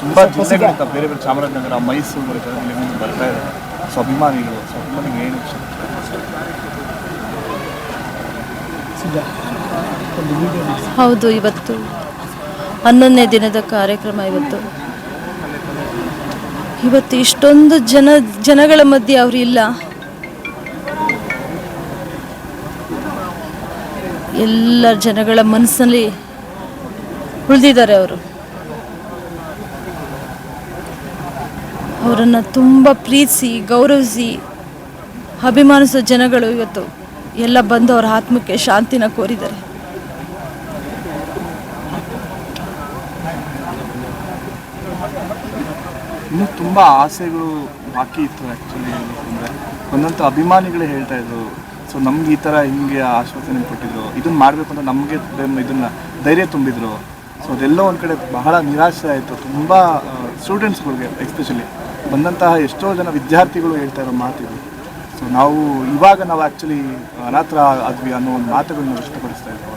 ತುಂಬ ಚಾಮರಾಜನಗರ, ಮೈಸೂರು ಬರ್ತಾ ಇದೆ ಏನು ಹೌದು, ಇವತ್ತು ಹನ್ನೊಂದನೇ ದಿನದ ಕಾರ್ಯಕ್ರಮ ಇವತ್ತು. ಇವತ್ತು ಇಷ್ಟೊಂದು ಜನ, ಜನಗಳ ಮಧ್ಯೆ ಅವರು ಇಲ್ಲ. ಎಲ್ಲ ಜನಗಳ ಮನಸ್ಸಲ್ಲಿ ಉಳಿದಿದ್ದಾರೆ ಅವರು. ಅವರನ್ನು ತುಂಬ ಪ್ರೀತಿಸಿ, ಗೌರವಿಸಿ ಅಭಿಮಾನಿಸೋ ಜನಗಳು ಇವತ್ತು ಎಲ್ಲ ಬಂದು ಅವರ ಆತ್ಮಕ್ಕೆ ಶಾಂತಿನ ಕೋರಿದ್ದಾರೆ. ಇನ್ನು ತುಂಬ ಆಸೆಗಳು ಬಾಕಿ ಇತ್ತು ಆ್ಯಕ್ಚುಲಿ ಅಂದರೆ ಒಂದಂತೂ ಅಭಿಮಾನಿಗಳೇ ಹೇಳ್ತಾ ಇದ್ರು. ಸೊ ನಮ್ಗೆ ಈ ಥರ ಹಿಂಗೆ ಆಶ್ವಾಸನೆ ಕೊಟ್ಟಿದ್ರು. ಇದನ್ನ ಮಾಡಬೇಕು ಅಂತ ನಮಗೆ ಇದನ್ನ ಧೈರ್ಯ ತುಂಬಿದ್ರು. ಸೊ ಅದೆಲ್ಲ ಒಂದು ಕಡೆ ಬಹಳ ನಿರಾಶೆ ಆಯಿತು. ತುಂಬ ಸ್ಟೂಡೆಂಟ್ಸ್ಗಳಿಗೆ ಎಸ್ಪೆಷಲಿ ಬಂದಂತಹ ಎಷ್ಟೋ ಜನ ವಿದ್ಯಾರ್ಥಿಗಳು ಹೇಳ್ತಾ ಇರೋ ಮಾತಿದು. ಸೊ ನಾವು ಇವಾಗ ನಾವು ಆ್ಯಕ್ಚುಲಿ ಅನಾಥರ ಆದ್ವಿ ಅನ್ನೋ ಒಂದು ಮಾತುಗಳನ್ನ ವ್ಯಕ್ತಪಡಿಸ್ತಾ ಇದ್ದೀವಿ.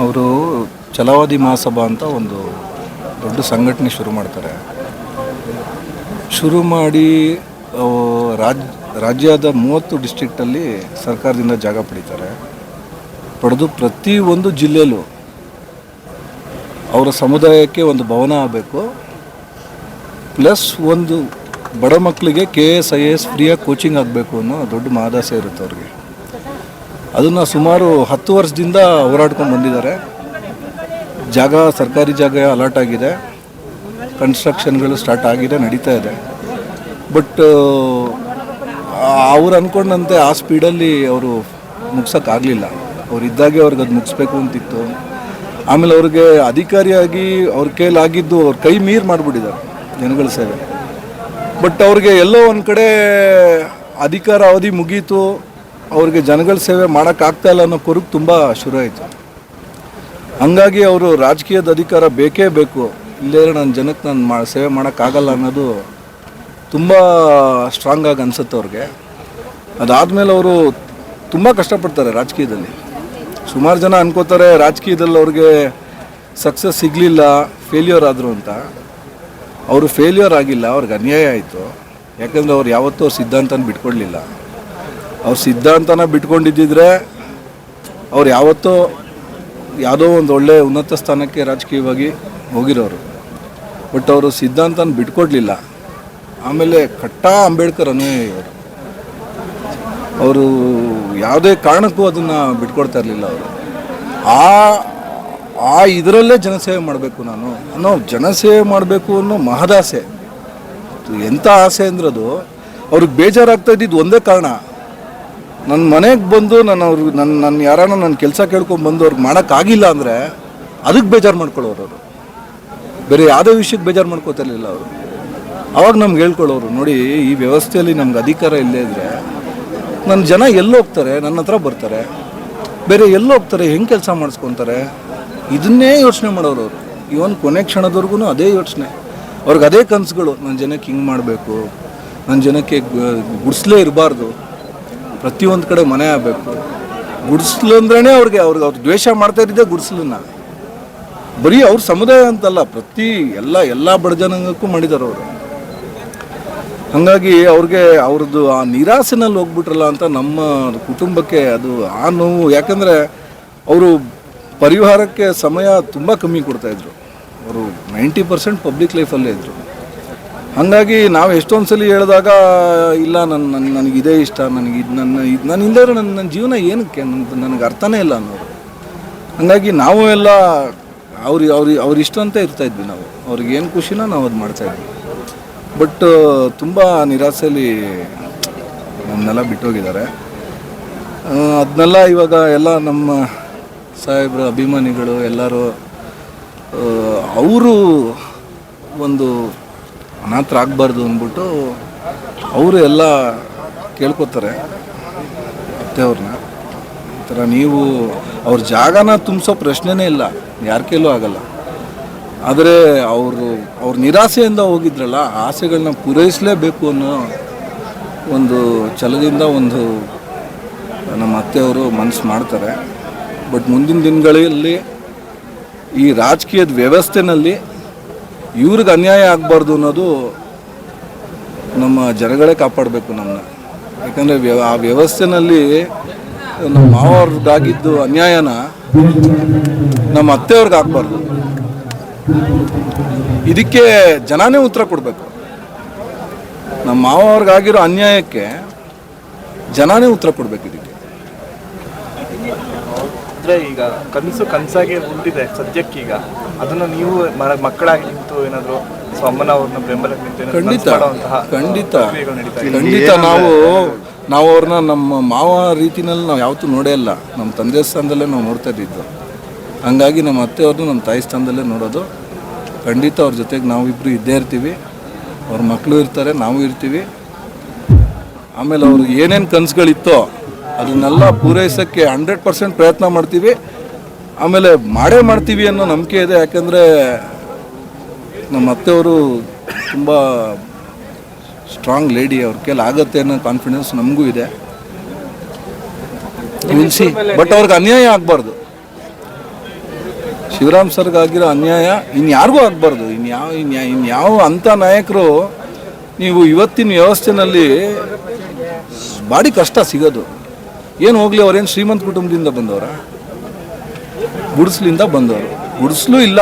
ಅವರು ಛಲವಾದಿ ಮಹಾಸಭಾ ಅಂತ ಒಂದು ದೊಡ್ಡ ಸಂಘಟನೆ ಶುರು ಮಾಡ್ತಾರೆ. ಶುರು ಮಾಡಿ ರಾಜ್, ರಾಜ್ಯದ ಮೂವತ್ತು ಡಿಸ್ಟ್ರಿಕ್ಟಲ್ಲಿ ಸರ್ಕಾರದಿಂದ ಜಾಗ ಪಡಿತಾರೆ. ಪಡೆದು ಪ್ರತಿ ಒಂದು ಜಿಲ್ಲೆಯಲ್ಲೂ ಅವರ ಸಮುದಾಯಕ್ಕೆ ಒಂದು ಭವನ ಆಗಬೇಕು. ಪ್ಲಸ್ ಒಂದು ಬಡ ಮಕ್ಕಳಿಗೆ ಕೆ ಎಸ್ ಐ ಎಸ್ ಫ್ರೀಯಾಗಿ ಕೋಚಿಂಗ್ ಆಗಬೇಕು ಅನ್ನೋ ದೊಡ್ಡ ಮಹದಾಸೆ ಇರುತ್ತೆ ಅವ್ರಿಗೆ. ಅದನ್ನು ಸುಮಾರು ಹತ್ತು ವರ್ಷದಿಂದ ಹೋರಾಡ್ಕೊಂಡು ಬಂದಿದ್ದಾರೆ. ಜಾಗ, ಸರ್ಕಾರಿ ಜಾಗ ಅಲಾಟ್ ಆಗಿದೆ. ಕನ್ಸ್ಟ್ರಕ್ಷನ್ಗಳು ಸ್ಟಾರ್ಟ್ ಆಗಿದೆ, ನಡೀತಾ ಇದೆ. ಬಟ್ ಅವ್ರು ಅಂದ್ಕೊಂಡಂತೆ ಆ ಸ್ಪೀಡಲ್ಲಿ ಅವರು ಮುಗ್ಸೋಕ್ಕಾಗಲಿಲ್ಲ. ಅವ್ರು ಇದ್ದಾಗೆ ಅವ್ರಿಗೆ ಅದು ಮುಗಿಸ್ಬೇಕು ಅಂತಿತ್ತು. ಆಮೇಲೆ ಅವ್ರಿಗೆ ಅಧಿಕಾರಿಯಾಗಿ ಅವ್ರ ಕೈಲಾಗಿದ್ದು ಅವ್ರ ಕೈ ಮೀರ್ ಮಾಡಿಬಿಟ್ಟಿದ್ದಾರೆ ಜನಗಳ ಸೇವೆ. ಬಟ್ ಅವ್ರಿಗೆ ಎಲ್ಲೋ ಒಂದು ಕಡೆ ಅಧಿಕಾರ ಅವಧಿ ಮುಗೀತು, ಅವ್ರಿಗೆ ಜನಗಳ ಸೇವೆ ಮಾಡೋಕ್ಕಾಗ್ತಾ ಇಲ್ಲ ಅನ್ನೋ ಕೊರಗು ತುಂಬ ಶುರು ಆಯಿತು. ಹಂಗಾಗಿ ಅವರು ರಾಜಕೀಯದ ಅಧಿಕಾರ ಬೇಕೇ ಬೇಕು, ಇಲ್ಲೇ ನನ್ನ ಜನಕ್ಕೆ ನಾನು ಮಾ, ಸೇವೆ ಮಾಡೋಕ್ಕಾಗಲ್ಲ ಅನ್ನೋದು ತುಂಬ ಸ್ಟ್ರಾಂಗಾಗಿ ಅನಿಸುತ್ತೆ ಅವ್ರಿಗೆ. ಅದಾದಮೇಲೆ ಅವರು ತುಂಬ ಕಷ್ಟಪಡ್ತಾರೆ ರಾಜಕೀಯದಲ್ಲಿ. ಸುಮಾರು ಜನ ಅನ್ಕೋತಾರೆ ರಾಜಕೀಯದಲ್ಲಿ ಅವ್ರಿಗೆ ಸಕ್ಸಸ್ ಸಿಗಲಿಲ್ಲ ಫೇಲ್ಯೂರ್ ಆದರು ಅಂತ. ಅವರು ಫೇಲ್ಯೂರ್ ಆಗಿಲ್ಲ, ಅವ್ರಿಗೆ ಅನ್ಯಾಯ ಆಯಿತು. ಯಾಕಂದರೆ ಅವ್ರು ಯಾವತ್ತೂ ಅವ್ರ ಸಿದ್ಧಾಂತನ ಬಿಟ್ಕೊಡ್ಲಿಲ್ಲ. ಅವ್ರ ಸಿದ್ಧಾಂತನ ಬಿಟ್ಕೊಂಡಿದ್ದಿದ್ರೆ ಅವ್ರು ಯಾವತ್ತೂ ಯಾವುದೋ ಒಂದು ಒಳ್ಳೆ ಉನ್ನತ ಸ್ಥಾನಕ್ಕೆ ರಾಜಕೀಯವಾಗಿ ಹೋಗಿರೋರು. ಬಟ್ ಅವರು ಸಿದ್ಧಾಂತನ ಬಿಟ್ಕೊಡ್ಲಿಲ್ಲ. ಆಮೇಲೆ ಕಟ್ಟಾ ಅಂಬೇಡ್ಕರ್ ಅನುಯಾಯಿ ಅವರು ಅವರು ಯಾವುದೇ ಕಾರಣಕ್ಕೂ ಅದನ್ನು ಬಿಟ್ಕೊಡ್ತಾ ಇರಲಿಲ್ಲ ಅವರು. ಆ ಆ ಇದರಲ್ಲೇ ಜನಸೇವೆ ಮಾಡಬೇಕು ನಾನು. ಅನ್ನೋ ಜನಸೇವೆ ಮಾಡಬೇಕು ಅನ್ನೋ ಮಹದಾಸೆ. ಎಂಥ ಆಸೆ ಅಂದ್ರದು, ಅವ್ರಿಗೆ ಬೇಜಾರಾಗ್ತಾ ಇದ್ದಿದ್ದು ಒಂದೇ ಕಾರಣ. ನನ್ನ ಮನೆಗೆ ಬಂದು ನಾನು ಅವ್ರಿಗೆ ನನ್ನ ನನ್ನ ಯಾರನ್ನ ನನ್ನ ಕೆಲಸ ಕೇಳ್ಕೊಂಡು ಬಂದು ಅವ್ರಿಗೆ ಮಾಡೋಕ್ಕಾಗಿಲ್ಲ ಅಂದರೆ ಅದಕ್ಕೆ ಬೇಜಾರು ಮಾಡ್ಕೊಳ್ಳೋರು ಅವರು. ಬೇರೆ ಯಾವುದೇ ವಿಷಯಕ್ಕೆ ಬೇಜಾರು ಮಾಡ್ಕೋತಿರ್ಲಿಲ್ಲ ಅವರು. ಅವಾಗ ನಮ್ಗೆ ಹೇಳ್ಕೊಳ್ಳೋರು, ನೋಡಿ, ಈ ವ್ಯವಸ್ಥೆಯಲ್ಲಿ ನಮ್ಗೆ ಅಧಿಕಾರ ಇಲ್ಲೇ ಇದ್ದರೆ ನನ್ನ ಜನ ಎಲ್ಲೋಗ್ತಾರೆ, ನನ್ನ ಹತ್ರ ಬರ್ತಾರೆ. ಬೇರೆ ಎಲ್ಲೋಗ್ತಾರೆ, ಹೆಂಗೆ ಕೆಲಸ ಮಾಡಿಸ್ಕೊತಾರೆ? ಇದನ್ನೇ ಯೋಚನೆ ಮಾಡೋರು ಅವರು. ಇವನ್ ಕೊನೆ ಕ್ಷಣದವರೆಗೂ ಅದೇ ಯೋಚನೆ. ಅವ್ರಿಗೆ ಅದೇ ಕನಸುಗಳು ನನ್ನ ಜನಕ್ಕೆ ಹಿಂಗೆ ಮಾಡಬೇಕು ನನ್ನ ಜನಕ್ಕೆ ಗುಡಿಸ್ಲೇ ಇರಬಾರ್ದು, ಪ್ರತಿಯೊಂದು ಕಡೆ ಮನೆ ಆಗಬೇಕು. ಗುಡಿಸ್ಲು ಅಂದ್ರೇ ಅವ್ರಿಗೆ ಅವ್ರಿಗೆ ಅವ್ರು ದ್ವೇಷ ಮಾಡ್ತಾ ಇದ್ದಿದ್ದೆ ಗುಡಿಸ್ಲನ್ನ. ಬರೀ ಅವ್ರ ಸಮುದಾಯ ಅಂತಲ್ಲ, ಪ್ರತಿ ಎಲ್ಲ ಎಲ್ಲ ಬಡ ಜನಾಂಗಕ್ಕೂ ಮಾಡಿದ್ದಾರೆ ಅವರು. ಹಾಗಾಗಿ ಅವ್ರಿಗೆ ಅವ್ರದ್ದು ಆ ನಿರಾಸೆನಲ್ಲಿ ಹೋಗ್ಬಿಟ್ರಲ್ಲ ಅಂತ ನಮ್ಮ ಕುಟುಂಬಕ್ಕೆ ಅದು ಆ ನೋವು. ಯಾಕಂದರೆ ಅವರು ಪರಿವಾರಕ್ಕೆ ಸಮಯ ತುಂಬ ಕಮ್ಮಿ ಕೊಡ್ತಾಯಿದ್ರು ಅವರು ನೈಂಟಿ ಪರ್ಸೆಂಟ್ ಪಬ್ಲಿಕ್ ಲೈಫಲ್ಲೇ ಇದ್ದರು ಹಾಗಾಗಿ ನಾವು ಎಷ್ಟೊಂದು ಸಲ ಹೇಳಿದಾಗ, ಇಲ್ಲ ನನ್ನ ನನ್ನ ನನಗಿದೇ ಇಷ್ಟ, ನನಗೆ ಇದು ನನ್ನ, ಇದು ನಾನು ಇಲ್ಲದ್ರೆ ನನ್ನ ನನ್ನ ಜೀವನ ಏನಕ್ಕೆ? ನನಗೆ ಅರ್ಥನೇ ಇಲ್ಲ ಅನ್ನೋರು ಹಾಗಾಗಿ ನಾವು ಎಲ್ಲ ಅವ್ರಿಗೆ ಅವ್ರಿಗೆ ಅವ್ರ ಅಂತ ಇರ್ತಾ ಇದ್ವಿ ನಾವು. ಅವ್ರಿಗೆ ಏನು ಖುಷಿನೋ ನಾವು ಅದು ಮಾಡ್ತಾಯಿದ್ವಿ ಬಟ್ ತುಂಬ ನಿರಾಸೆಯಲ್ಲಿ ನಮ್ಮನ್ನೆಲ್ಲ ಬಿಟ್ಟೋಗಿದ್ದಾರೆ. ಅದನ್ನೆಲ್ಲ ಇವಾಗ ಎಲ್ಲ ನಮ್ಮ ಸಾಹೇಬ್ರ ಅಭಿಮಾನಿಗಳು ಎಲ್ಲರೂ ಅವರು ಒಂದು ಅನಾಥರಾಗಬಾರ್ದು ಅಂದ್ಬಿಟ್ಟು ಅವರು ಎಲ್ಲ ಕೇಳ್ಕೊತಾರೆ ಅತ್ತೆಯವ್ರನ್ನ ಈ ಥರ ನೀವು ಅವ್ರ ಜಾಗನ ತುಂಬಿಸೋ ಪ್ರಶ್ನೆನೇ ಇಲ್ಲ. ಯಾರ ಕೈಲೂ ಆಗಲ್ಲ. ಆದರೆ ಅವರು, ಅವ್ರ ನಿರಾಸೆಯಿಂದ ಹೋಗಿದ್ರಲ್ಲ ಆಸೆಗಳನ್ನ ಪೂರೈಸಲೇಬೇಕು ಅನ್ನೋ ಒಂದು ಛಲದಿಂದ ಒಂದು ನಮ್ಮ ಅತ್ತೆಯವರು ಮನಸ್ಸು ಮಾಡ್ತಾರೆ. ಬಟ್ ಮುಂದಿನ ದಿನಗಳಲ್ಲಿ ಈ ರಾಜಕೀಯದ ವ್ಯವಸ್ಥೆನಲ್ಲಿ ಇವ್ರಿಗೆ ಅನ್ಯಾಯ ಆಗಬಾರ್ದು ಅನ್ನೋದು ನಮ್ಮ ಜನಗಳೇ ಕಾಪಾಡಬೇಕು ನಮ್ಮನ್ನ ಯಾಕಂದರೆ ವ್ಯ, ಆ ವ್ಯವಸ್ಥೆನಲ್ಲಿ ನಮ್ಮ ಮಾವವ್ರಿಗಾಗಿದ್ದು ಅನ್ಯಾಯನ ನಮ್ಮ ಅತ್ತೆಯವ್ರಿಗೆ ಆಗಬಾರ್ದು ಇದಕ್ಕೆ ಜನಾನೇ ಉತ್ತರ ಕೊಡಬೇಕು. ನಮ್ಮ ಮಾವವ್ರಿಗಾಗಿರೋ ಅನ್ಯಾಯಕ್ಕೆ ಜನಾನೇ ಉತ್ತರ ಕೊಡಬೇಕು ಇದಕ್ಕೆ. ಅಂದ್ರೆ ಈಗ ಕನಸು ಕನಸಾಗಿ ಉಂಟಿದೆ ಸದ್ಯಕ್ಕೀಗ. ಅದನ್ನ ನೀವು ಮಕ್ಕಳಾಗಿ ನಿಂತು ಏನಾದ್ರು ಸೊ ಅಮ್ಮನ ಅವ್ರನ್ನ ಬೆಂಬಲ ನಿಂತು ಖಂಡಿತ ಖಂಡಿತ. ಖಂಡಿತ ನಾವು ನಾವು ಅವ್ರನ್ನ ನಮ್ಮ ಮಾವ ರೀತಿನಲ್ಲಿ ನಾವು ಯಾವತ್ತೂ ನೋಡೇ ಇಲ್ಲ. ನಮ್ಮ ತಂದೆ ಸ್ಥಾನದಲ್ಲೇ ನಾವು ನೋಡ್ತಾ ಇದ್ದಿದ್ದು. ಹಂಗಾಗಿ ನಮ್ಮ ಅತ್ತೆಯವ್ರದ್ದು ನಮ್ಮ ತಾಯಿ ಸ್ಥಾನದಲ್ಲೇ ನೋಡೋದು. ಖಂಡಿತ ಅವ್ರ ಜೊತೆಗೆ ನಾವಿಬ್ಬರು ಇದ್ದೇ ಇರ್ತೀವಿ. ಅವ್ರ ಮಕ್ಕಳು ಇರ್ತಾರೆ, ನಾವು ಇರ್ತೀವಿ. ಆಮೇಲೆ ಅವ್ರಿಗೆ ಏನೇನು ಕನಸುಗಳಿತ್ತೋ ಅದನ್ನೆಲ್ಲ ಪೂರೈಸೋಕ್ಕೆ ಹಂಡ್ರೆಡ್ ಪರ್ಸೆಂಟ್ ಪ್ರಯತ್ನ ಮಾಡ್ತೀವಿ. ಆಮೇಲೆ ಮಾಡೇ ಮಾಡ್ತೀವಿ ಅನ್ನೋ ನಂಬಿಕೆ ಇದೆ. ಯಾಕಂದರೆ ನಮ್ಮ ಅತ್ತೆಯವರು ತುಂಬ ಸ್ಟ್ರಾಂಗ್ ಲೇಡಿ ಅವ್ರ ಕೈಲಿ ಆಗತ್ತೆ ಅನ್ನೋ ಕಾನ್ಫಿಡೆನ್ಸ್ ನಮಗೂ ಇದೆ. ಬಟ್ ಅವ್ರಿಗೆ ಅನ್ಯಾಯ ಆಗಬಾರ್ದು. ಶಿವರಾಮ್ ಸರ್ಗಾಗಿರೋ ಅನ್ಯಾಯ ಇನ್ಯಾರಿಗೂ ಆಗಬಾರ್ದು. ಇನ್ಯಾವ ಇನ್ಯಾ ಇನ್ಯಾವ ಅಂಥ ನಾಯಕರು ನೀವು ಇವತ್ತಿನ ವ್ಯವಸ್ಥೆನಲ್ಲಿ ಭಾರಿ ಕಷ್ಟ ಸಿಗೋದು. ಏನು ಹೋಗ್ಲಿ ಅವ್ರೇನು ಶ್ರೀಮಂತ ಕುಟುಂಬದಿಂದ ಬಂದವರ? ಗುಡಿಸ್ಲಿಂದ ಬಂದವರು. ಗುಡಿಸ್ಲು ಇಲ್ಲ.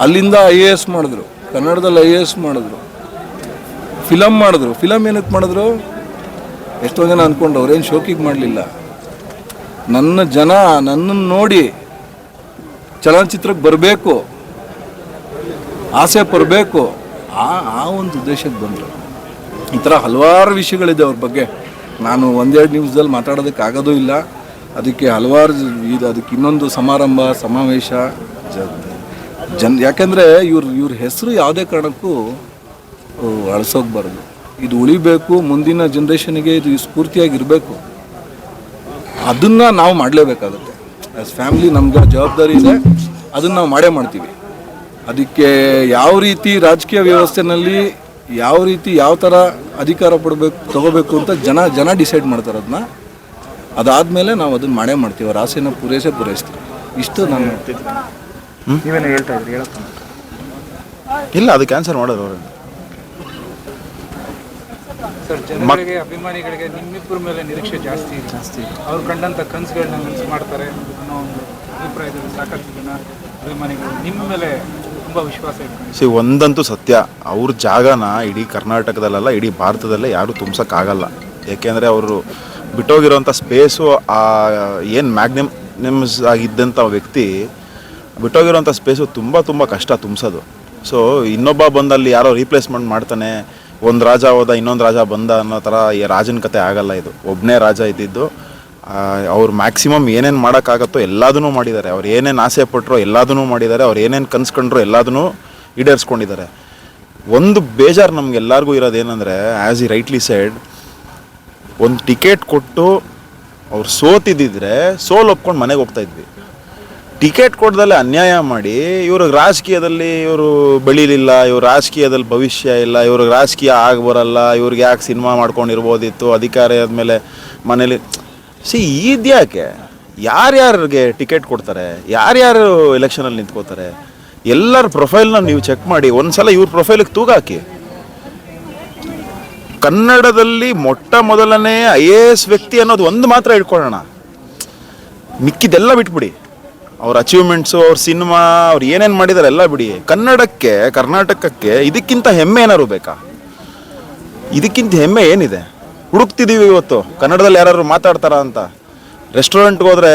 ಅಲ್ಲಿಂದ ಐ ಎ ಎಸ್ ಮಾಡಿದ್ರು. ಕನ್ನಡದಲ್ಲಿ ಐ ಎ ಎಸ್ ಮಾಡಿದ್ರು. ಫಿಲಮ್ ಮಾಡಿದ್ರು. ಫಿಲಮ್ ಏನಕ್ಕೆ ಮಾಡಿದ್ರು? ಎಷ್ಟೋ ಜನ ಅಂದ್ಕೊಂಡು ಅವ್ರೇನು ಶೋಕಿಗೆ ಮಾಡಲಿಲ್ಲ. ನನ್ನ ಜನ ನನ್ನನ್ನು ನೋಡಿ ಚಲನಚಿತ್ರಕ್ಕೆ ಬರಬೇಕು, ಆಸೆ ಪಡಬೇಕು, ಆ ಆ ಒಂದು ಉದ್ದೇಶಕ್ಕೆ ಬಂದರು. ಈ ಥರ ಹಲವಾರು ವಿಷಯಗಳಿದೆ ಅವ್ರ ಬಗ್ಗೆ. ನಾನು ಒಂದೆರಡು ನಿಮಿಷದಲ್ಲಿ ಮಾತಾಡೋದಕ್ಕೆ ಆಗೋದೂ ಇಲ್ಲ. ಅದಕ್ಕೆ ಹಲವಾರು ಇದು, ಅದಕ್ಕೆ ಇನ್ನೊಂದು ಸಮಾರಂಭ, ಸಮಾವೇಶ ಜನ, ಯಾಕೆಂದರೆ ಇವ್ರ ಇವ್ರ ಹೆಸರು ಯಾವುದೇ ಕಾರಣಕ್ಕೂ ಅಳಿಸೋಗ್ಬಾರ್ದು. ಇದು ಉಳಿಬೇಕು, ಮುಂದಿನ ಜನ್ರೇಷನ್ಗೆ ಇದು ಸ್ಫೂರ್ತಿಯಾಗಿರಬೇಕು ಅದನ್ನು ನಾವು ಮಾಡಲೇಬೇಕಾಗುತ್ತೆ. ಆ್ಯಸ್ ಫ್ಯಾಮಿಲಿ ನಮ್ಗೆ ಜವಾಬ್ದಾರಿ ಇದೆ. ಅದನ್ನು ನಾವು ಮಾಡೇ ಮಾಡ್ತೀವಿ. ಅದಕ್ಕೆ ಯಾವ ರೀತಿ ರಾಜಕೀಯ ವ್ಯವಸ್ಥೆನಲ್ಲಿ ಯಾವ ರೀತಿ ಯಾವ ಥರ ಅಧಿಕಾರ ಪಡಬೇಕು ತಗೋಬೇಕು ಅಂತ ಜನ ಜನ ಡಿಸೈಡ್ ಮಾಡ್ತಾರೆ ಅದನ್ನ ಅದಾದಮೇಲೆ ನಾವು ಅದನ್ನು ಮಾಡೇ ಮಾಡ್ತೀವಿ. ಅವ್ರ ಆಸೆನ ಪೂರೈಸೇ ಪೂರೈಸ್ತೀವಿ. ಇಷ್ಟು ನಾನು ನೀವೇನೋ ಹೇಳ್ತಾ ಇದ್ರಿ ಹೇಳಪ್ಪ. ಇಲ್ಲ ಅದು ಕ್ಯಾನ್ಸಲ್ ಮಾಡೋದು ಅವರು. ಸರ್ ಜನಗಳಿಗೆ ಅಭಿಮಾನಿಗಳಿಗೆ ನಿಮ್ಮಿಬ್ಬರ ಮೇಲೆ ನಿರೀಕ್ಷೆ ಜಾಸ್ತಿ ಜಾಸ್ತಿ ಅವ್ರು ಕಂಡಂಥ ಕನಸುಗಳನ್ನ ನನಸು ಮಾಡ್ತಾರೆ. ಸಿ, ಒಂದಂತೂ ಸತ್ಯ. ಅವ್ರ ಜಾಗನ ಇಡೀ ಕರ್ನಾಟಕದಲ್ಲೆಲ್ಲ, ಇಡೀ ಭಾರತದಲ್ಲೇ ಯಾರೂ ತುಂಬಿಸೋಕ್ಕಾಗಲ್ಲ. ಏಕೆಂದರೆ ಅವರು ಬಿಟ್ಟೋಗಿರೋಂಥ ಸ್ಪೇಸು ಏನು ಮ್ಯಾಗ್ನಿಮ್ಸ್ ಆಗಿದ್ದಂಥ ವ್ಯಕ್ತಿ ಬಿಟ್ಟೋಗಿರೋಂಥ ಸ್ಪೇಸು ತುಂಬ ತುಂಬ ಕಷ್ಟ ತುಂಬಿಸೋದು. ಸೊ ಇನ್ನೊಬ್ಬ ಬಂದಲ್ಲಿ ಯಾರೋ ರೀಪ್ಲೇಸ್ಮೆಂಟ್ ಮಾಡ್ತಾನೆ, ಒಂದು ರಾಜ ಹೋದ, ಇನ್ನೊಂದು ರಾಜ ಬಂದ ಅನ್ನೋ ಥರ ಈ ರಾಜನ ಕತೆ ಆಗಲ್ಲ ಇದು. ಒಬ್ಬನೇ ರಾಜ ಇದ್ದಿದ್ದು ಅವ್ರು ಮ್ಯಾಕ್ಸಿಮಮ್ ಏನೇನು ಮಾಡೋಕ್ಕಾಗತ್ತೋ ಎಲ್ಲದನ್ನೂ ಮಾಡಿದ್ದಾರೆ. ಅವ್ರು ಏನೇನು ಆಸೆ ಪಟ್ಟರೋ ಎಲ್ಲದನ್ನೂ ಮಾಡಿದ್ದಾರೆ. ಅವ್ರು ಏನೇನು ಕನ್ಸ್ಕೊಂಡ್ರೋ ಎಲ್ಲದನ್ನೂ ಈಡೇರಿಸ್ಕೊಂಡಿದ್ದಾರೆ. ಒಂದು ಬೇಜಾರು ನಮ್ಗೆ ಎಲ್ಲರಿಗೂ ಇರೋದೇನೆಂದರೆ ಆ್ಯಸ್ ಇ ರೈಟ್ಲಿ ಸೈಡ್ ಒಂದು ಟಿಕೆಟ್ ಕೊಟ್ಟು ಅವ್ರು ಸೋತಿದ್ದಿದ್ರೆ ಸೋಲ್ ಒಪ್ಕೊಂಡು ಮನೆಗೆ ಹೋಗ್ತಾ ಇದ್ವಿ. ಟಿಕೆಟ್ ಕೊಡ್ದಲ್ಲೇ ಅನ್ಯಾಯ ಮಾಡಿ ಇವ್ರಿಗೆ ರಾಜಕೀಯದಲ್ಲಿ ಇವರು ಬೆಳೀಲಿಲ್ಲ, ಇವ್ರ ರಾಜಕೀಯದಲ್ಲಿ ಭವಿಷ್ಯ ಇಲ್ಲ ಇವ್ರಿಗೆ ರಾಜಕೀಯ ಆಗ ಬರಲ್ಲ, ಇವ್ರಿಗೆ ಯಾಕೆ ಸಿನಿಮಾ ಮಾಡ್ಕೊಂಡಿರ್ಬೋದಿತ್ತು, ಅಧಿಕಾರ ಆದಮೇಲೆ ಮನೇಲಿ ಸಿ ಇದ್ಯಾಕೆ? ಯಾರ್ಯಾರಿಗೆ ಟಿಕೆಟ್ ಕೊಡ್ತಾರೆ? ಯಾರ್ಯಾರು ಎಲೆಕ್ಷನಲ್ಲಿ ನಿಂತ್ಕೋತಾರೆ? ಎಲ್ಲರ ಪ್ರೊಫೈಲ್ನ ನೀವು ಚೆಕ್ ಮಾಡಿ, ಒಂದ್ಸಲ ಇವ್ರ ಪ್ರೊಫೈಲಿಗೆ ತೂಗಾಕಿ. ಕನ್ನಡದಲ್ಲಿ ಮೊಟ್ಟ ಮೊದಲನೇ ಐ ಎ ಎಸ್ ವ್ಯಕ್ತಿ ಅನ್ನೋದು ಒಂದು ಮಾತ್ರ ಇಟ್ಕೊಳ್ಳೋಣ. ಮಿಕ್ಕಿದೆಲ್ಲ ಬಿಟ್ಬಿಡಿ. ಅವ್ರ ಅಚೀವ್ಮೆಂಟ್ಸು ಅವ್ರ ಸಿನಿಮಾ ಅವ್ರು ಏನೇನು ಮಾಡಿದಾರೆ ಎಲ್ಲ ಬಿಡಿ. ಕನ್ನಡಕ್ಕೆ, ಕರ್ನಾಟಕಕ್ಕೆ ಇದಕ್ಕಿಂತ ಹೆಮ್ಮೆ ಏನಾದ್ರು ಬೇಕಾ? ಇದಕ್ಕಿಂತ ಹೆಮ್ಮೆ ಏನಿದೆ? ಹುಡುಕ್ತಿದ್ದೀವಿ ಇವತ್ತು. ಕನ್ನಡದಲ್ಲಿ ಯಾರು ಮಾತಾಡ್ತಾರ ಅಂತ. ರೆಸ್ಟೋರೆಂಟ್ಗೆ ಹೋದ್ರೆ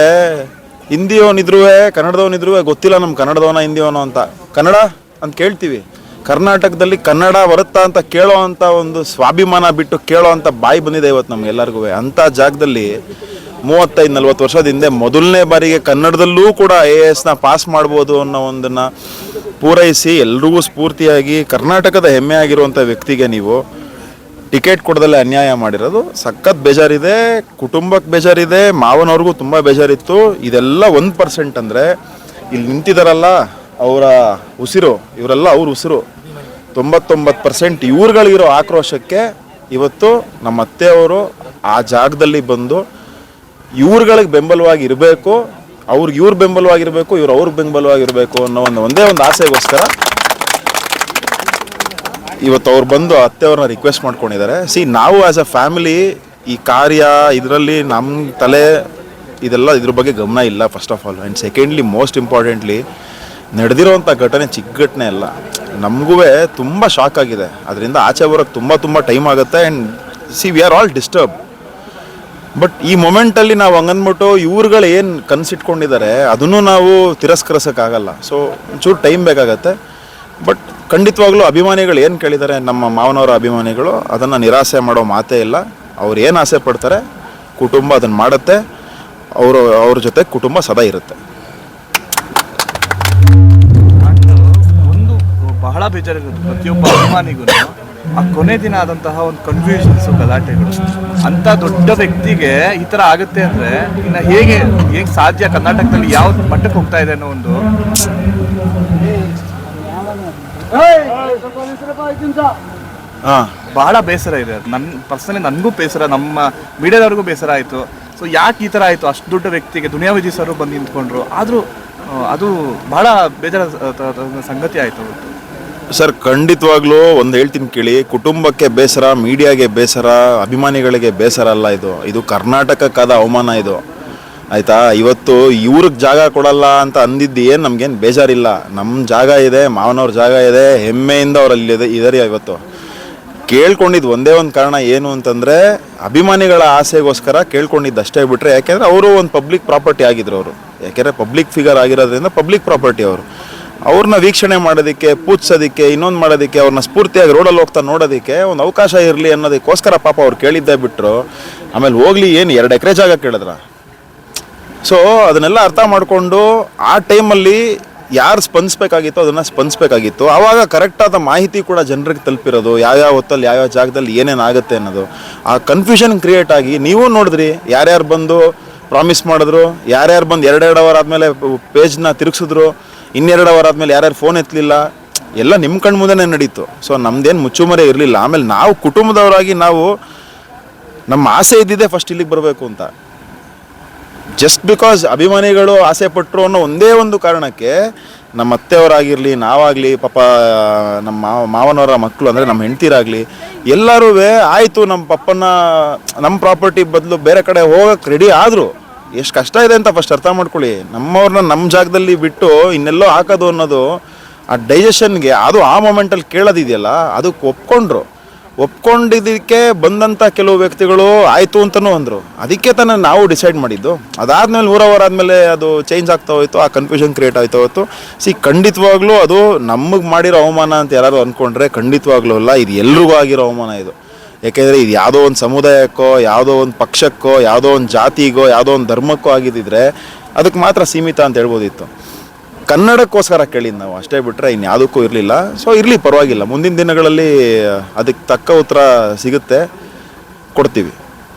ಹಿಂದಿಯವನಿದ್ರೂ ಕನ್ನಡದವನಿದ್ರೂ ಗೊತ್ತಿಲ್ಲ ನಮ್ಮ ಕನ್ನಡದವನ, ಹಿಂದಿಯವನು ಅಂತ. ಕನ್ನಡ ಅಂತ ಕೇಳ್ತೀವಿ. ಕರ್ನಾಟಕದಲ್ಲಿ ಕನ್ನಡ ಬರುತ್ತಾ ಅಂತ ಕೇಳೋ ಅಂಥ ಒಂದು ಸ್ವಾಭಿಮಾನ ಬಿಟ್ಟು ಕೇಳೋ ಅಂಥ ಬಾಯಿ ಬಂದಿದೆ ಇವತ್ತು ನಮ್ಗೆಲ್ಲರಿಗೂ ಅಂಥ ಜಾಗದಲ್ಲಿ ಮೂವತ್ತೈದು, ನಲ್ವತ್ತು ವರ್ಷದ ಹಿಂದೆ ಮೊದಲನೇ ಬಾರಿಗೆ ಕನ್ನಡದಲ್ಲೂ ಕೂಡ ಐ ಎ ಎಸ್ನ ಪಾಸ್ ಮಾಡ್ಬೋದು ಅನ್ನೋ ಒಂದನ್ನು ಪೂರೈಸಿ ಎಲ್ರಿಗೂ ಸ್ಫೂರ್ತಿಯಾಗಿ ಕರ್ನಾಟಕದ ಹೆಮ್ಮೆ ಆಗಿರುವಂಥ ವ್ಯಕ್ತಿಗೆ ನೀವು. ಟಿಕೆಟ್ ಕೊಡದಲ್ಲೇ ಅನ್ಯಾಯ ಮಾಡಿರೋದು. ಸಖತ್ ಬೇಜಾರಿದೆ ಕುಟುಂಬಕ್ಕೆ ಬೇಜಾರಿದೆ, ಮಾವನವ್ರಿಗೂ ತುಂಬ ಬೇಜಾರಿತ್ತು. ಇದೆಲ್ಲ ಒಂದು ಪರ್ಸೆಂಟ್ ಅಂದರೆ, ಇಲ್ಲಿ ನಿಂತಿದಾರಲ್ಲ ಅವರ ಉಸಿರು, ಇವರೆಲ್ಲ ಅವ್ರ ಉಸಿರು. ತೊಂಬತ್ತೊಂಬತ್ತು ಪರ್ಸೆಂಟ್ ಇವ್ರುಗಳಿರೋ ಆಕ್ರೋಶಕ್ಕೆ ಇವತ್ತು ನಮ್ಮ ಅತ್ತೆಯವರು ಆ ಜಾಗದಲ್ಲಿ ಬಂದು ಇವ್ರುಗಳಿಗೆ ಬೆಂಬಲವಾಗಿ ಇರಬೇಕು, ಅವ್ರಿಗೆ ಇವ್ರ ಬೆಂಬಲವಾಗಿರಬೇಕು, ಇವ್ರು ಅವ್ರಿಗೆ ಬೆಂಬಲವಾಗಿರಬೇಕು ಅನ್ನೋ ಒಂದು ಒಂದೇ ಒಂದು ಆಸೆಗೋಸ್ಕರ ಇವತ್ತು ಅವ್ರು ಬಂದು ಅತ್ತೆಯವ್ರನ್ನ ರಿಕ್ವೆಸ್ಟ್ ಮಾಡ್ಕೊಂಡಿದ್ದಾರೆ. ಸಿ ನಾವು ಆ್ಯಸ್ ಅ ಫ್ಯಾಮಿಲಿ ಈ ಕಾರ್ಯ, ಇದರಲ್ಲಿ ನಮ್ಮ ತಲೆ, ಇದೆಲ್ಲ ಇದ್ರ ಬಗ್ಗೆ ಗಮನ ಇಲ್ಲ first of all and secondly most importantly ನಡೆದಿರೋವಂಥ ಘಟನೆ ಚಿಕ್ಕ ಘಟನೆ ಅಲ್ಲ. ನಮಗೂ ತುಂಬ ಶಾಕ್ ಆಗಿದೆ. ಅದರಿಂದ ಆಚೆ ಬರೋಕ್ಕೆ ತುಂಬ ತುಂಬ ಟೈಮ್ ಆಗುತ್ತೆ and see we are all disturb but ಈ ಮೊಮೆಂಟಲ್ಲಿ ನಾವು ಹಂಗಂದ್ಬಿಟ್ಟು ಇವ್ರುಗಳು ಏನು ಕನಸಿಟ್ಕೊಂಡಿದ್ದಾರೆ, ಅದನ್ನು ನಾವು ತಿರಸ್ಕರಿಸೋಕ್ಕಾಗಲ್ಲ ಸೊ ಒಂಚೂರು ಟೈಮ್ ಬೇಕಾಗತ್ತೆ. ಬಟ್ ಖಂಡಿತವಾಗ್ಲೂ ಅಭಿಮಾನಿಗಳು ಏನು ಕೇಳಿದ್ದಾರೆ? ನಮ್ಮ ಮಾವನವರ ಅಭಿಮಾನಿಗಳು ಅದನ್ನು ನಿರಾಸೆ ಮಾಡೋ ಮಾತೇ ಇಲ್ಲ. ಅವ್ರು ಏನು ಆಸೆ ಪಡ್ತಾರೆ? ಕುಟುಂಬ ಅದನ್ನು ಮಾಡುತ್ತೆ. ಅವರು, ಅವ್ರ ಜೊತೆ ಕುಟುಂಬ ಸದಾ ಇರುತ್ತೆ. ಒಂದು ಬಹಳ ಬೇಜಾರಿರುತ್ತೆ ಪ್ರತಿಯೊಬ್ಬ ಅಭಿಮಾನಿಗೂ. ಆ ಕೊನೆ ದಿನ ಆದಂತಹ ಒಂದು ಕನ್ಫ್ಯೂಷನ್ಸ್ ಗಲಾಟೆಗಳು. ಅಂತ ದೊಡ್ಡ ವ್ಯಕ್ತಿಗೆ ಈ ತರ ಆಗುತ್ತೆ ಅಂದ್ರೆ ಇನ್ನ ಹೇಗೆ ಹೇಗೆ ಸಾಧ್ಯ ಕರ್ನಾಟಕದಲ್ಲಿ ಯಾವ ಮಟ್ಟಕ್ಕೆ ಹೋಗ್ತಾ ಇದೆ ಅನ್ನೋ ಒಂದು ಹಾಂ, ಬಹಳ ಬೇಸರ ಇದೆ ನನ್ನ ಪರ್ಸನಲಿ ನನಗೂ ಬೇಸರ, ನಮ್ಮ ಮೀಡಿಯಾದವ್ರಿಗೂ ಬೇಸರ ಆಯಿತು. ಸೊ ಯಾಕೆ ಈ ಥರ ಆಯಿತು? ಅಷ್ಟು ದೊಡ್ಡ ವ್ಯಕ್ತಿಗೆ ದುನಿಯಾ ವಿಜಿ ಸರ್ ಬಂದು ನಿಂತ್ಕೊಂಡ್ರು. ಆದರೂ ಅದು ಬಹಳ ಬೇಜಾರ ಸಂಗತಿ ಆಯಿತು. ಸರ್, ಖಂಡಿತವಾಗ್ಲೂ ಒಂದು ಹೇಳ್ತೀನಿ ಕೇಳಿ, ಕುಟುಂಬಕ್ಕೆ ಬೇಸರ, ಮೀಡಿಯಾಗೆ ಬೇಸರ, ಅಭಿಮಾನಿಗಳಿಗೆ ಬೇಸರ ಅಲ್ಲ ಇದು. ಇದು ಕರ್ನಾಟಕಕ್ಕಾದ ಅವಮಾನ ಇದು. ಆಯ್ತಾ? ಇವತ್ತು ಇವ್ರಿಗೆ ಜಾಗ ಕೊಡಲ್ಲ ಅಂತ ಅಂದಿದ್ದು ಏನು? ನಮಗೇನು ಬೇಜಾರಿಲ್ಲ. ನಮ್ಮ ಜಾಗ ಇದೆ, ಮಾವನವ್ರ ಜಾಗ ಇದೆ, ಹೆಮ್ಮೆಯಿಂದ ಅವರಲ್ಲಿ ಇದರಿ ಇದೆ- ಇದರಿ ಇವತ್ತು. ಕೇಳ್ಕೊಂಡಿದ್ದು ಒಂದೇ ಒಂದು ಕಾರಣ ಏನು ಅಂತಂದರೆ, ಅಭಿಮಾನಿಗಳ ಆಸೆಗೋಸ್ಕರ ಕೇಳ್ಕೊಂಡಿದ್ದು ಅಷ್ಟೇ ಬಿಟ್ಟರೆ ಯಾಕೆಂದರೆ ಅವರು ಒಂದು ಪಬ್ಲಿಕ್ ಪ್ರಾಪರ್ಟಿ ಆಗಿದ್ರು ಅವರು. ಯಾಕೆಂದರೆ ಪಬ್ಲಿಕ್ ಫಿಗರ್ ಆಗಿರೋದ್ರಿಂದ ಪಬ್ಲಿಕ್ ಪ್ರಾಪರ್ಟಿ ಅವರು. ಅವ್ರನ್ನ ವೀಕ್ಷಣೆ ಮಾಡೋದಕ್ಕೆ, ಪೂಜಿಸೋದಕ್ಕೆ, ಇನ್ನೊಂದು ಮಾಡೋದಕ್ಕೆ ಅವ್ರನ್ನ ಸ್ಫೂರ್ತಿಯಾಗಿ ರೋಡಲ್ಲಿ ಹೋಗ್ತಾ ನೋಡೋದಕ್ಕೆ ಒಂದು ಅವಕಾಶ ಇರಲಿ ಅನ್ನೋದಕ್ಕೋಸ್ಕರ ಪಾಪ ಅವ್ರು ಕೇಳಿದ್ದೇ ಬಿಟ್ಟರು ಆಮೇಲೆ ಹೋಗ್ಲಿ, ಏನು, ಎರಡು ಎಕರೆ ಜಾಗ ಕೇಳಿದ್ರ? ಸೊ ಅದನ್ನೆಲ್ಲ ಅರ್ಥ ಮಾಡಿಕೊಂಡು ಆ ಟೈಮಲ್ಲಿ ಯಾರು ಸ್ಪಂದಿಸ್ಬೇಕಾಗಿತ್ತು ಅದನ್ನು ಸ್ಪಂದಿಸ್ಬೇಕಾಗಿತ್ತು. ಆವಾಗ ಕರೆಕ್ಟಾದ ಮಾಹಿತಿ ಕೂಡ ಜನರಿಗೆ ತಲುಪಿರೋದು, ಯಾವ್ಯಾವ ಹೊತ್ತಲ್ಲಿ, ಯಾವ್ಯಾವ ಜಾಗದಲ್ಲಿ ಏನೇನು ಆಗುತ್ತೆ ಅನ್ನೋದು. ಆ ಕನ್ಫ್ಯೂಷನ್ ಕ್ರಿಯೇಟ್ ಆಗಿ ನೀವು ನೋಡಿದ್ರಿ, ಯಾರ್ಯಾರು ಬಂದು ಪ್ರಾಮಿಸ್ ಮಾಡಿದ್ರು, ಯಾರ್ಯಾರು ಬಂದು ಎರಡೆರಡು ಅವರ್ ಆದಮೇಲೆ ಪೇಜ್ನ ತಿರುಗಿಸಿದ್ರು, ಇನ್ನೆರಡು ಅವರ್ ಆದಮೇಲೆ ಯಾರ್ಯಾರು ಫೋನ್ ಎತ್ತಲಿಲ್ಲ, ಎಲ್ಲ ನಿಮ್ಮ ಕಣ್ಣು ಮುಂದೆನೇ ನಡೀತು. ಸೊ ನಮ್ದೇನು ಮುಚ್ಚುಮರೆ ಇರಲಿಲ್ಲ. ಆಮೇಲೆ ನಾವು ಕುಟುಂಬದವರಾಗಿ ನಾವು ನಮ್ಮ ಆಸೆ ಇದ್ದಿದ್ದೆ ಫಸ್ಟ್ ಇಲ್ಲಿಗೆ ಬರಬೇಕು ಅಂತ. ಜಸ್ಟ್ ಬಿಕಾಸ್ ಅಭಿಮಾನಿಗಳು ಆಸೆ ಪಟ್ಟರು ಅನ್ನೋ ಒಂದೇ ಒಂದು ಕಾರಣಕ್ಕೆ ನಮ್ಮ ಅತ್ತೆಯವರಾಗಿರಲಿ, ನಾವಾಗಲಿ, ಪಾಪ, ನಮ್ಮ ಮಾವ, ಮಾವನವರ ಮಕ್ಕಳು ಅಂದರೆ ನಮ್ಮ ಹೆಂಡ್ತಿರಾಗಲಿ ಎಲ್ಲರೂ ಆಯಿತು ನಮ್ಮ ಪಪ್ಪನ, ನಮ್ಮ ಪ್ರಾಪರ್ಟಿ ಬದಲು ಬೇರೆ ಕಡೆ ಹೋಗಕ್ಕೆ ರೆಡಿ ಆದರು. ಎಷ್ಟು ಕಷ್ಟ ಇದೆ ಅಂತ ಫಸ್ಟ್ ಅರ್ಥ ಮಾಡ್ಕೊಳ್ಳಿ. ನಮ್ಮವ್ರನ್ನ ನಮ್ಮ ಜಾಗದಲ್ಲಿ ಬಿಟ್ಟು ಇನ್ನೆಲ್ಲೋ ಹಾಕೋದು ಅನ್ನೋದು ಆ ಡೈಜೆಷನ್ಗೆ ಅದು ಆ ಮೊಮೆಂಟಲ್ಲಿ ಕೇಳೋದಿದೆಯಲ್ಲ, ಅದಕ್ಕೆ ಒಪ್ಕೊಂಡ್ರು. ಒಪ್ಕೊಂಡಿದ್ದಕ್ಕೆ ಬಂದಂಥ ಕೆಲವು ವ್ಯಕ್ತಿಗಳು ಆಯಿತು ಅಂತಲೂ ಅಂದರು. ಅದಕ್ಕೆ ತಾನೇ ನಾವು ಡಿಸೈಡ್ ಮಾಡಿದ್ದು. ಅದಾದಮೇಲೆ ನೂರ ಅವರ್ ಆದಮೇಲೆ ಅದು ಚೇಂಜ್ ಆಗ್ತಾ ಹೋಯ್ತು, ಆ ಕನ್ಫ್ಯೂಷನ್ ಕ್ರಿಯೇಟ್ ಆಯ್ತಾ ಹೋಯ್ತು. ಸಿ ಖಂಡಿತವಾಗ್ಲೂ ಅದು ನಮಗೆ ಮಾಡಿರೋ ಅವಮಾನ ಅಂತ ಯಾರು ಅಂದ್ಕೊಂಡ್ರೆ ಖಂಡಿತವಾಗ್ಲೂ ಅಲ್ಲ, ಇದು ಎಲ್ರಿಗೂ ಆಗಿರೋ ಅವಮಾನ ಇದು. ಯಾಕೆಂದರೆ ಇದು ಯಾವುದೋ ಒಂದು ಸಮುದಾಯಕ್ಕೋ, ಯಾವುದೋ ಒಂದು ಪಕ್ಷಕ್ಕೋ, ಯಾವುದೋ ಒಂದು ಜಾತಿಗೋ, ಯಾವುದೋ ಒಂದು ಧರ್ಮಕ್ಕೋ ಆಗಿದ್ದಿದ್ರೆ ಅದಕ್ಕೆ ಮಾತ್ರ ಸೀಮಿತ ಅಂತ ಹೇಳ್ಬೋದಿತ್ತು. ಕನ್ನಡಕ್ಕೋಸ್ಕರ ಕೇಳಿದ್ದು ನಾವು. ಅಷ್ಟೇ ಬಿಟ್ಟರೆ ಇನ್ಯಾವುದಕ್ಕೂ ಇರಲಿಲ್ಲ. ಸೊ ಇರಲಿ, ಪರವಾಗಿಲ್ಲ. ಮುಂದಿನ ದಿನಗಳಲ್ಲಿ, ಅದಕ್ಕೆ ತಕ್ಕ ಉತ್ತರ ಸಿಗುತ್ತೆ. ಕೊಡ್ತೀವಿ.